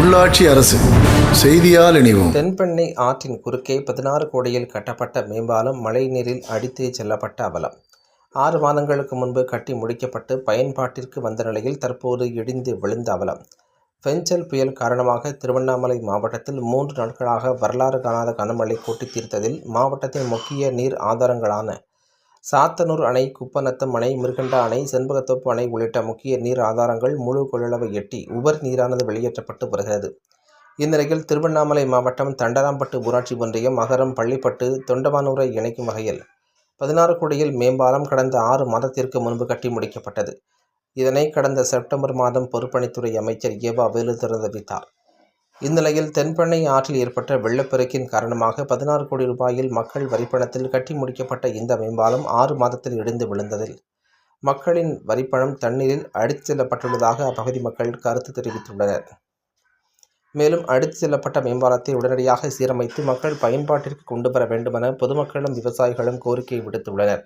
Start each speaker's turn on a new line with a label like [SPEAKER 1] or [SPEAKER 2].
[SPEAKER 1] உள்ளாட்சி அரசு செய்தியால் இணைவோம்.
[SPEAKER 2] தென்பெண்ணை ஆற்றின் குறுக்கே பதினாறு கோடியில் கட்டப்பட்ட மேம்பாலம் மழைநீரில் அடித்து செல்லப்பட்ட அவலம். ஆறு மாதங்களுக்கு முன்பு கட்டி முடிக்கப்பட்டு பயன்பாட்டிற்கு வந்த நிலையில் தற்போது இடிந்து விழுந்த அவலம். பெஞ்சல் புயல் காரணமாக திருவண்ணாமலை மாவட்டத்தில் மூன்று நாட்களாக வரலாறு காணாத கனமழை கொட்டி தீர்த்ததில் மாவட்டத்தின் முக்கிய நீர் ஆதாரங்களான சாத்தனூர் அணை குப்பநத்தம் அணை மிருகண்டா அணை செண்பகத்தோப்பு அணை உள்ளிட்ட முக்கிய நீர் ஆதாரங்கள் முழு கொள்ளளவை எட்டி உபர் நீரானது வெளியேற்றப்பட்டு வருகிறது. இந்நிலையில் திருவண்ணாமலை மாவட்டம் தண்டராம்பட்டு ஊராட்சி ஒன்றியம் மகரம் பள்ளிப்பட்டு தொண்டமானூரை இணைக்கும் வகையில் பதினாறு கோடியில் மேம்பாலம் கடந்த ஆறு மாதத்திற்கு முன்பு கட்டி முடிக்கப்பட்டது. இதனை கடந்த செப்டம்பர் மாதம் பொறுப்பணித்துறை அமைச்சர் ஏவா வேலு திறந்து வைத்தார் இந்நிலையில் தென்பெண்ணை ஆற்றில் ஏற்பட்ட வெள்ளப்பெருக்கின் காரணமாக பதினாறு கோடி ரூபாயில் மக்கள் வரிப்பணத்தில் கட்டி முடிக்கப்பட்ட இந்த மேம்பாலம் ஆறு மாதத்தில் இடிந்து விழுந்ததில். மக்களின் வரிப்பணம் தண்ணீரில் அடித்து செல்லப்பட்டுள்ளதாக அப்பகுதி மக்கள் கருத்து தெரிவித்துள்ளனர். மேலும் அடித்து செல்லப்பட்ட மேம்பாலத்தை உடனடியாக சீரமைத்து மக்கள் பயன்பாட்டிற்கு கொண்டு வர வேண்டுமென பொதுமக்களும் விவசாயிகளும் கோரிக்கை விடுத்துள்ளனர்.